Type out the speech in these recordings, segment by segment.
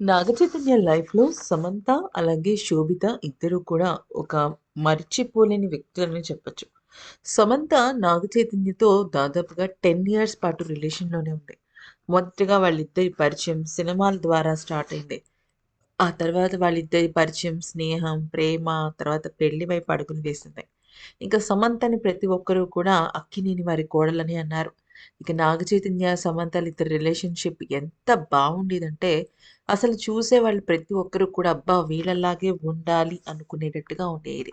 నాగచైతన్య లైఫ్‌లో సమంత, అలాగే శోభిత ఇద్దరు కూడా ఒక మరిచిపోలేని వ్యక్తులని చెప్పచ్చు సమంత నాగచైతన్యతో దాదాపుగా 10 ఇయర్స్ పాటు రిలేషన్‌లోనే ఉంది. మొదటగా వాళ్ళిద్దరి పరిచయం సినిమాల ద్వారా స్టార్ట్ అయింది. ఆ తర్వాత వాళ్ళిద్దరి పరిచయం, స్నేహం, ప్రేమ తర్వాత పెళ్ళి వైపు అడుగులు వేసింది. ఇంకా సమంతని ప్రతి ఒక్కరూ కూడా అక్కినేని వారి కోడలని అన్నారు. ఇక నాగచైతన్య, సమంతలిద్దరి రిలేషన్‌షిప్ ఎంత బాగుండేదంటే అసలు చూసేవాళ్ళు ప్రతి ఒక్కరు కూడా అబ్బా! వీళ్ళలాగే ఉండాలి అనుకునేటట్టుగా ఉండేది.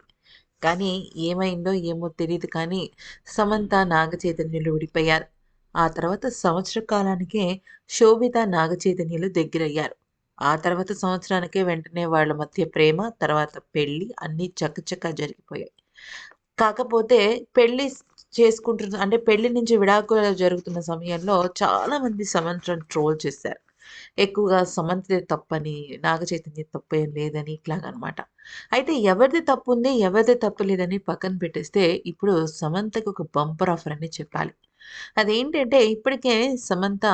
కానీ ఏమైందో ఏమో తెలియదు కానీ సమంత, నాగచైతన్యలు విడిపోయారు. ఆ తర్వాత సంవత్సర కాలానికే శోభిత, నాగచైతన్యలు దగ్గరయ్యారు. ఆ తర్వాత సంవత్సరానికే వెంటనే వాళ్ళ మధ్య ప్రేమ, తర్వాత పెళ్ళి అన్నీ చకచకా జరిగిపోయాయి. కాకపోతే పెళ్ళి చేసుకుంటున్న అంటే పెళ్ళి నుంచి విడాకులు జరుగుతున్న సమయంలో చాలామంది సమంత్రను ట్రోల్ చేశారు. ఎక్కువగా సమంతదే తప్పని, నాగచైతన్యది తప్పేం లేదని ఇట్లాగనమాట. అయితే ఎవరిది తప్పు ఉంది ఎవరిది తప్పు లేదని పక్కన పెట్టేస్తే ఇప్పుడు సమంతకు ఒక బంపర్ ఆఫర్ అని చెప్పాలి. అదేంటంటే ఇప్పటికే సమంత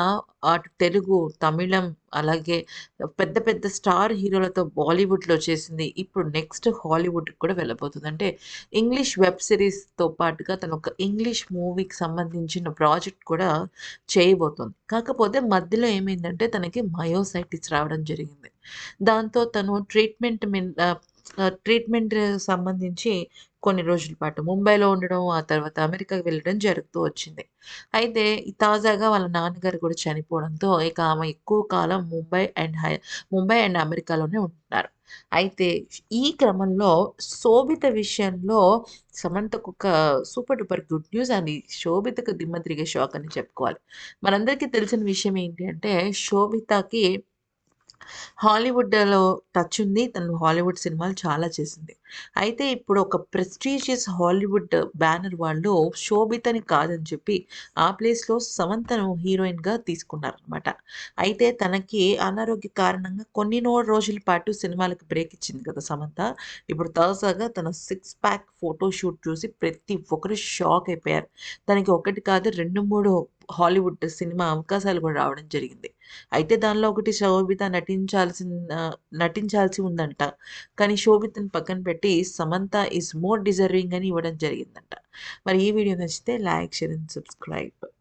అటు తెలుగు, తమిళం అలాగే పెద్ద పెద్ద స్టార్ హీరోలతో బాలీవుడ్‌లో చేసింది. ఇప్పుడు నెక్స్ట్ హాలీవుడ్‌కి కూడా వెళ్ళబోతుంది. అంటే ఇంగ్లీష్ వెబ్ సిరీస్తో పాటుగా తను ఒక ఇంగ్లీష్ మూవీకి సంబంధించిన ప్రాజెక్ట్ కూడా చేయబోతుంది. కాకపోతే మధ్యలో ఏమైందంటే తనకి మయోసైటిస్ రావడం జరిగింది. దాంతో తను ట్రీట్మెంట్ మీ ట్రీట్మెంట్ సంబంధించి కొన్ని రోజుల పాటు ముంబైలో ఉండడం, ఆ తర్వాత అమెరికాకి వెళ్ళడం జరుగుతూ వచ్చింది. అయితే ఈ తాజాగా వాళ్ళ నాన్నగారు కూడా చనిపోవడంతో ఇక ఆమె ఎక్కువ కాలం ముంబై అండ్ హై ముంబై అండ్ అమెరికాలోనే ఉంటున్నారు. అయితే ఈ క్రమంలో శోభిత విషయంలో సమంతకు ఒక సూపర్ డూపర్ గుడ్ న్యూస్ అని శోభితకు దిమ్మ తిరిగే షాక్ అని చెప్పుకోవాలి. మనందరికీ తెలిసిన విషయం ఏంటి అంటే శోభితకి హాలీవుడ్‌లో టచ్ ఉంది. తను హాలీవుడ్ సినిమాలు చాలా చేసింది. అయితే ఇప్పుడు ఒక ప్రెస్టీజియస్ హాలీవుడ్ బ్యానర్ వాళ్ళు శోభితని కాదని చెప్పి ఆ ప్లేస్‌లో సమంతను హీరోయిన్‌గా తీసుకున్నారనమాట. అయితే తనకి అనారోగ్య కారణంగా కొన్ని నో రోజుల పాటు సినిమాలకు బ్రేక్ ఇచ్చింది కదా సమంత. ఇప్పుడు తాజాగా తన సిక్స్ ప్యాక్ ఫోటో షూట్ చూసి ప్రతి ఒక్కరు షాక్ అయిపోయారు. తనకి ఒకటి కాదు 2, 3 హాలీవుడ్ సినిమా అవకాశాలు కూడా రావడం జరిగింది. అయితే దానిలో ఒకటి శోభిత నటించాల్సిన నటించాల్సి ఉందంట. కానీ శోభితను పక్కన పెట్టి సమంత ఈస్ మోర్ డిజర్వింగ్ అని ఇవ్వడం జరిగిందంట. మరి ఈ వీడియో నచ్చితే లైక్, షేర్ అండ్ సబ్స్క్రైబ్.